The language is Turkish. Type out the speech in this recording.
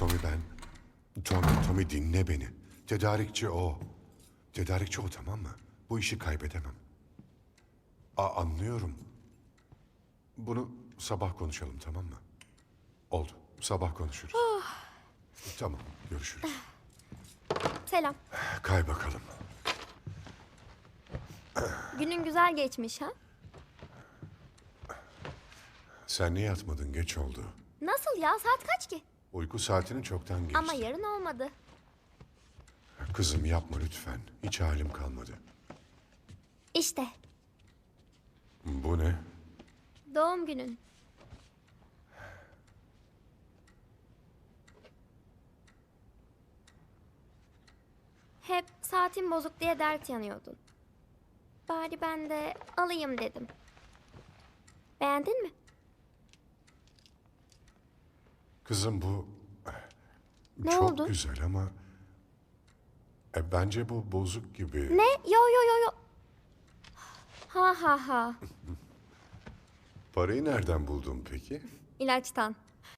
Tommy ben. Tommy, Tommy dinle beni. Tedarikçi o. Tedarikçi o tamam mı? Bu işi kaybedemem. A anlıyorum. Bunu sabah konuşalım tamam mı? Oldu. Sabah konuşuruz. tamam. Görüşürüz. Selam. Kay bakalım. Günün güzel geçmiş ha? Sen niye yatmadın? Geç oldu. Nasıl ya? Saat kaç ki? Uyku saatini çoktan geçti. Ama yarın olmadı. Kızım yapma lütfen. Hiç halim kalmadı. İşte Bu ne? doğum günün. Hep saatin bozuk diye dert yanıyordun. Bari ben de alayım dedim. Beğendin mi? Kızım bu... Ne çok oldu? güzel ama... E, bence bu bozuk gibi. Ne? Yo yo yo yo. Ha ha ha. Parayı nereden buldun peki? İlaçtan.